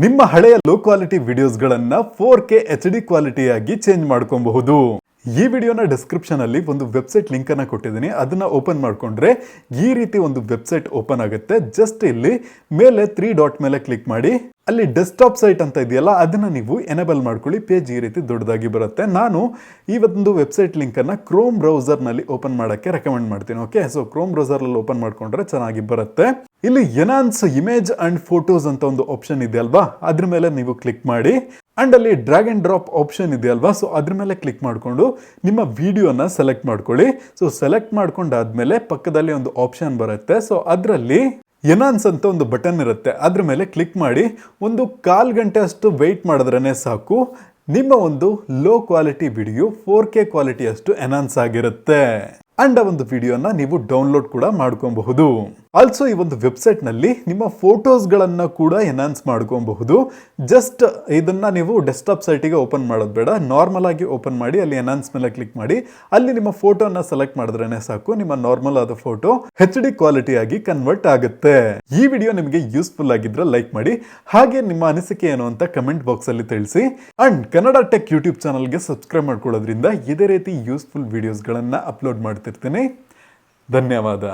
ನಿಮ್ಮ ಹಳೆಯ low quality ವಿಡಿಯೋಸ್ಗಳನ್ನು ಫೋರ್ ಕೆ ಎಚ್ ಡಿ ಕ್ವಾಲಿಟಿಯಾಗಿ ಚೇಂಜ್ ಮಾಡ್ಕೊಬಹುದು. ಈ ವಿಡಿಯೋನ ಡಿಸ್ಕ್ರಿಪ್ಷನ್ ಅಲ್ಲಿ ಒಂದು ವೆಬ್ಸೈಟ್ ಲಿಂಕ್ ಅನ್ನ ಕೊಟ್ಟಿದ್ದೀನಿ. ಅದನ್ನ ಓಪನ್ ಮಾಡ್ಕೊಂಡ್ರೆ ಈ ರೀತಿ ಒಂದು ವೆಬ್ಸೈಟ್ ಓಪನ್ ಆಗುತ್ತೆ. ಜಸ್ಟ್ ಇಲ್ಲಿ ಮೇಲೆ ತ್ರೀ ಡಾಟ್ ಮೇಲೆ ಕ್ಲಿಕ್ ಮಾಡಿ. ಅಲ್ಲಿ ಡೆಸ್ಕ್ಟಾಪ್ ಸೈಟ್ ಅಂತ ಇದೆಯಲ್ಲ, ಅದನ್ನು ನೀವು ಎನೇಬಲ್ ಮಾಡ್ಕೊಳ್ಳಿ. ಪೇಜ್ ಈ ರೀತಿ ದೊಡ್ಡದಾಗಿ ಬರುತ್ತೆ. ನಾನು ಈ ಒಂದು ವೆಬ್ಸೈಟ್ ಲಿಂಕನ್ನು ಕ್ರೋಮ್ ಬ್ರೌಸರ್ನಲ್ಲಿ ಓಪನ್ ಮಾಡೋಕ್ಕೆ ರೆಕಮೆಂಡ್ ಮಾಡ್ತೀನಿ ಓಕೆ ಸೊ ಕ್ರೋಮ್ ಬ್ರೌಸರ್ ಅಲ್ಲಿ ಓಪನ್ ಮಾಡ್ಕೊಂಡ್ರೆ ಚೆನ್ನಾಗಿ ಬರುತ್ತೆ. ಇಲ್ಲಿ ಎನಾನ್ಸ್ ಇಮೇಜ್ ಅಂಡ್ ಫೋಟೋಸ್ ಅಂತ ಒಂದು ಆಪ್ಷನ್ ಇದೆ ಅಲ್ವಾ? ಅದ್ರ ಮೇಲೆ ನೀವು ಕ್ಲಿಕ್ ಮಾಡಿ. ಅಂಡ್ ಅಲ್ಲಿ ಡ್ರ್ಯಾಗ್ ಅಂಡ್ ಡ್ರಾಪ್ ಆಪ್ಷನ್ ಇದೆ ಅಲ್ವಾ? ಸೊ ಅದ್ರ ಮೇಲೆ ಕ್ಲಿಕ್ ಮಾಡಿಕೊಂಡು ನಿಮ್ಮ ವಿಡಿಯೋನ ಸೆಲೆಕ್ಟ್ ಮಾಡ್ಕೊಳ್ಳಿ. ಸೊ ಸೆಲೆಕ್ಟ್ ಮಾಡ್ಕೊಂಡಾದ್ಮೇಲೆ ಪಕ್ಕದಲ್ಲಿ ಒಂದು ಆಪ್ಷನ್ ಬರುತ್ತೆ. ಸೊ ಅದರಲ್ಲಿ ಎನಾನ್ಸ್ ಅಂತ ಒಂದು ಬಟನ್ ಇರುತ್ತೆ. ಅದ್ರ ಮೇಲೆ ಕ್ಲಿಕ್ ಮಾಡಿ ಒಂದು ಕಾಲು ಗಂಟೆ ಅಷ್ಟು ವೆಯ್ಟ್ ಮಾಡಿದ್ರೇ ಸಾಕು. ನಿಮ್ಮ ಒಂದು low quality video four K ಕ್ವಾಲಿಟಿಯಷ್ಟು enhance ಆಗಿರುತ್ತೆ. ಅಂಡ್ ಆ ಒಂದು ವಿಡಿಯೋನ ನೀವು ಡೌನ್ಲೋಡ್ ಕೂಡ ಮಾಡ್ಕೊಬಹುದು. ಆಲ್ಸೋ ಈ ಒಂದು ವೆಬ್ಸೈಟ್ನಲ್ಲಿ ನಿಮ್ಮ ಫೋಟೋಸ್ ಗಳನ್ನ ಕೂಡ ಎನ್ಹಾನ್ಸ್ ಮಾಡ್ಕೊಬಹುದು. ಜಸ್ಟ್ ಇದನ್ನ ನೀವು ಡೆಸ್ಕ್ಟಾಪ್ ಸೈಟಿಗೆ ಓಪನ್ ಮಾಡೋದು ಬೇಡ. ನಾರ್ಮಲ್ ಆಗಿ ಓಪನ್ ಮಾಡಿ, ಅಲ್ಲಿ ಎನ್ಹಾನ್ಸ್ ಮೇಲೆ ಕ್ಲಿಕ್ ಮಾಡಿ. ಅಲ್ಲಿ ನಿಮ್ಮ ಫೋಟೋನ ಸೆಲೆಕ್ಟ್ ಮಾಡಿದ್ರೇ ಸಾಕು. ನಿಮ್ಮ ನಾರ್ಮಲ್ ಆದ ಫೋಟೋ ಹೆಚ್ ಡಿ ಕ್ವಾಲಿಟಿ ಆಗಿ ಕನ್ವರ್ಟ್ ಆಗುತ್ತೆ. ಈ ವಿಡಿಯೋ ನಿಮಗೆ ಯೂಸ್ಫುಲ್ ಆಗಿದ್ರೆ ಲೈಕ್ ಮಾಡಿ. ಹಾಗೆ ನಿಮ್ಮ ಅನಿಸಿಕೆ ಏನು ಅಂತ ಕಮೆಂಟ್ ಬಾಕ್ಸ್ ಅಲ್ಲಿ ತಿಳಿಸಿ. ಅಂಡ್ ಕನ್ನಡ ಟೆಕ್ ಯೂಟ್ಯೂಬ್ ಚಾನಲ್ಗೆ ಸಬ್ಸ್ಕ್ರೈಬ್ ಮಾಡ್ಕೊಳ್ಳೋದ್ರಿಂದ ಇದೇ ರೀತಿ ಯೂಸ್ಫುಲ್ ವಿಡಿಯೋಸ್ಗಳನ್ನ ಅಪ್ಲೋಡ್ ಮಾಡ್ತಿರ್ತೀನಿ ಧನ್ಯವಾದ